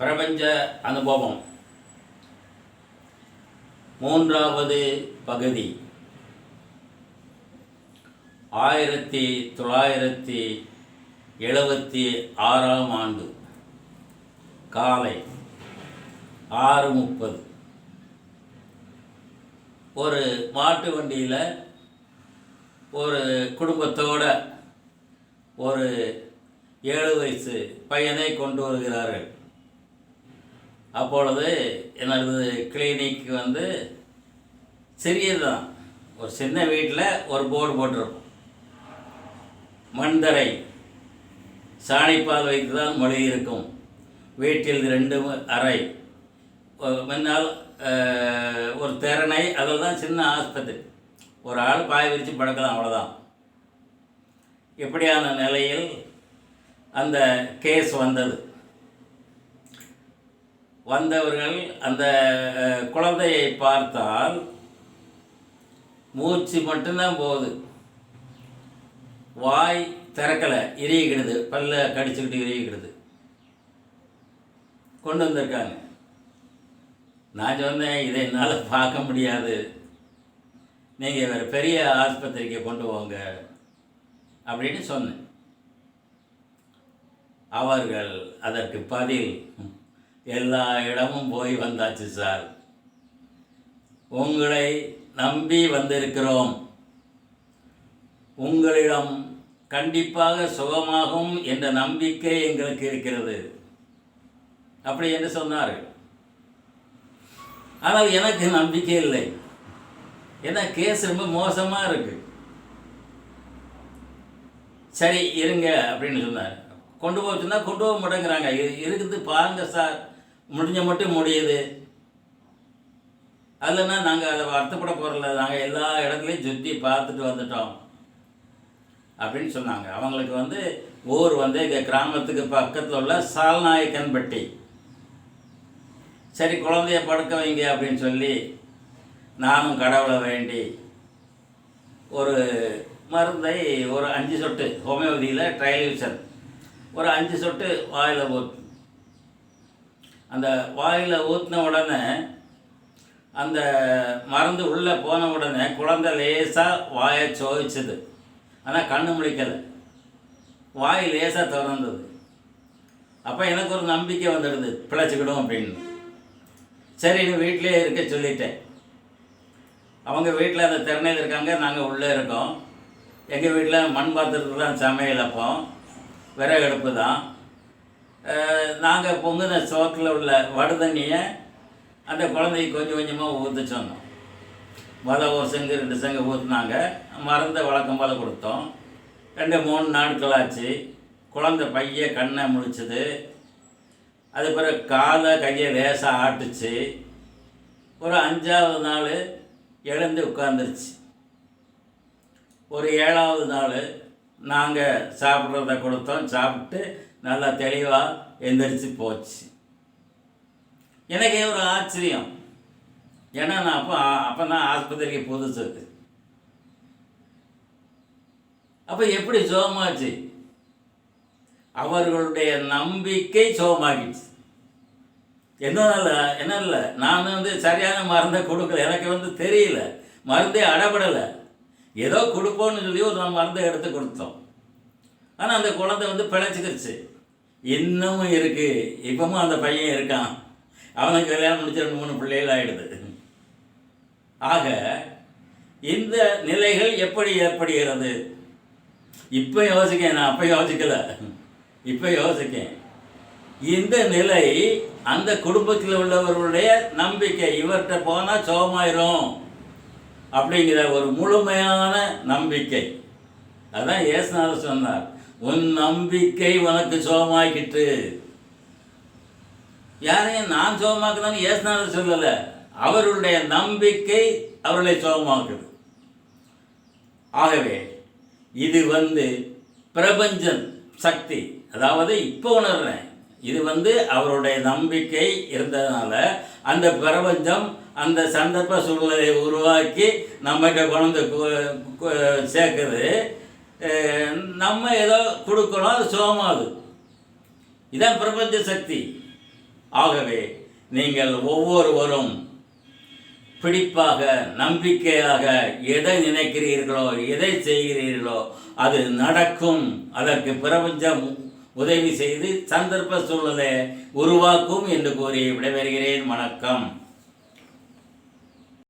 பிரபஞ்ச அனுபவம். மூன்றாவது பகுதி. ஆயிரத்தி தொள்ளாயிரத்தி எழுபத்தி ஆறாம் ஆண்டு. காலை ஆறு முப்பது. ஒரு மாட்டு வண்டியில் ஒரு குடும்பத்தோட ஒரு ஏழு வயசு பையனை கொண்டு வருகிறார்கள். அப்பொழுது எனது கிளினிக் வந்து சிறியது தான் ஒரு சின்ன வீட்டில் ஒரு போர்டு போட்டிருக்கும். மண்தரை சாணிப்பால் வைத்து தான் மொழி இருக்கும். வீட்டில் ரெண்டு அறை. முன்னால் ஒரு திறனை அதில் தான் சின்ன ஆஸ்பத்திரி. ஒரு ஆள் பாய் விரித்து படுக்கலாம் அவ்வளோதான் இப்படியான நிலையில் அந்த கேஸ் வந்தது. வந்தவர்கள் அந்த குழந்தையை பார்த்தால் மூச்சு மட்டும்தான் போகுது. வாய் திறக்கலை இறுகிடுது பல்ல கடிச்சுக்கிட்டு இறுகிடுது கொண்டு வந்திருக்காங்க. நான் சொன்னேன் இதை என்னால் பார்க்க முடியாது. நீங்கள் வேறு பெரிய ஆஸ்பத்திரிக்கு கொண்டு போங்க அப்படின்னு சொன்னேன். அவர்கள் அதற்கு பதில் எல்லா இடமும் போய் வந்தாச்சு சார். உங்களை நம்பி வந்திருக்கிறோம். உங்களிடம் கண்டிப்பாக சுகமாகும் என்ற நம்பிக்கை எங்களுக்கு இருக்கிறது. அப்படி என்று சொன்னார்கள். ஆனால் எனக்கு நம்பிக்கை இல்லை. ஏன்னா கேஸ் ரொம்ப மோசமாக இருக்கு. சரி இருங்க அப்படின்னு சொன்னார். கொண்டு போக கொண்டு போக மாட்டேங்கிறாங்க. இருக்குது பாருங்க சார் முடிஞ்ச மட்டும் முடியுது. அதுலன்னா நாங்கள் அதை வருத்தப்பட போகிறல நாங்கள் எல்லா இடத்துலையும் சுற்றி பார்த்துட்டு வந்துட்டோம். அப்படின்னு சொன்னாங்க. அவங்களுக்கு வந்து ஊர் வந்து எங்கள் கிராமத்துக்கு பக்கத்தில் உள்ள சால்நாயக்கன்பட்டி. சரி குழந்தைய படுக்க வைங்க அப்படின்னு சொல்லி நானும் கடவுளை வேண்டி ஒரு மருந்தை ஒரு அஞ்சு சொட்டு ஹோமியோபதியில் ட்ரைலியூசன் ஒரு அஞ்சு சொட்டு வாயில் ஊற்று அந்த வாயில் ஊற்றின உடனே அந்த மருந்து உள்ளே போன உடனே குழந்தை லேசாக வாயை சோதிச்சது ஆனால் கண்ணு முழிக்கலை வாய் லேசாக திறந்தது. அப்போ எனக்கு ஒரு நம்பிக்கை வந்துடுது. பிழைச்சிக்கிடும் அப்படின்னு. சரி நீ வீட்டிலே இருக்க சொல்லிட்டேன். அவங்க வீட்டில் அந்த திறனையில் இருக்காங்க. நாங்கள் உள்ளே இருக்கோம். எங்கள் வீட்டில் மண் பாத்திரத்தில் தான் சமையல் அப்போ விறகு அடுப்பு தான் நாங்கள் பொங்குன சோத்தில் உள்ள வடுதண்ணியை அந்த குழந்தைக்கு கொஞ்சம் கொஞ்சமாக ஊற்ற சொன்னோம். மொதல் ஒரு செங்கு ரெண்டு செங்கு ஊற்றுனாங்க மருந்தை வழக்கம் போல் கொடுத்தோம். ரெண்டு மூணு நாட்கள் ஆச்சு குழந்தை பைய கண்ணை முழிச்சது. அது பிறகு காலை கையை லேசாக ஆட்டுச்சு. ஒரு அஞ்சாவது நாள் எழுந்து உட்காந்துருச்சு ஒரு ஏழாவது நாள் நாங்கள் சாப்பிட்றத கொடுத்தோம் சாப்பிட்டு நல்லா தெளிவாக எந்திரிச்சு போச்சு. எனக்கே ஒரு ஆச்சரியம். ஏன்னா நான் அப்போ அப்போ தான் ஆஸ்பத்திரிக்கு புதுசு. அப்போ எப்படி சோமாச்சு? அவர்களுடைய நம்பிக்கை சோகமாகிடுச்சு இல்லை என்ன இல்லை நான் வந்து சரியான மருந்தை கொடுக்கல. எனக்கு வந்து தெரியல. மருந்தே அடப்படலை. ஏதோ கொடுப்போம்னு சொல்லி ஒரு மருந்தை எடுத்து கொடுத்தோம். ஆனால் அந்த குழந்தை வந்து பிழைச்சிக்கிடுச்சு இன்னமும் இருக்குது இப்பவும் அந்த பையன் இருக்கான். அவனுக்கு கல்யாணம் முடிச்சு ரெண்டு மூணு பிள்ளைகள் ஆகிடுது ஆக இந்த நிலைகள் எப்படி ஏற்படுகிறது? இப்போ யோசிக்கேன் நான். அப்போ யோசிக்கல. இப்போ யோசிக்கேன். இந்த நிலை அந்த குடும்பத்தில் உள்ளவர்களுடைய நம்பிக்கை. இவர்கிட்ட போனால் சோமாயிரும். அப்படிங்கிற ஒரு முழுமையான நம்பிக்கை. அதான் இயேசுநாதர் சொன்னார் உன் நம்பிக்கை உனக்கு சோமாக்கிட்டு யாரையும் நான் சோகமாக்குதான்னு இயேசுநாதர் சொல்லலை. அவர்களுடைய நம்பிக்கை அவர்களை சோகமாக்குது. ஆகவே இது வந்து பிரபஞ்சன் சக்தி. அதாவது இப்போ உணர்றேன். இது வந்து அவருடைய நம்பிக்கை இருந்ததுனால அந்த பிரபஞ்சம் அந்த சந்தர்ப்ப சூழ்நிலையை உருவாக்கி நம்மகிட்ட குழந்தை கு- சேர்க்குது நம்ம ஏதோ கொடுக்கணும் அது சோமாது இதான் பிரபஞ்ச சக்தி. ஆகவே நீங்கள் ஒவ்வொருவரும் பிடிப்பாக நம்பிக்கையாக எதை நினைக்கிறீர்களோ எதை செய்கிறீர்களோ அது நடக்கும். அதற்கு பிரபஞ்சம் உதவி செய்து சந்தர்ப்ப சூழலை உருவாக்கும் என்று கூறி விடைபெறுகிறேன். வணக்கம்.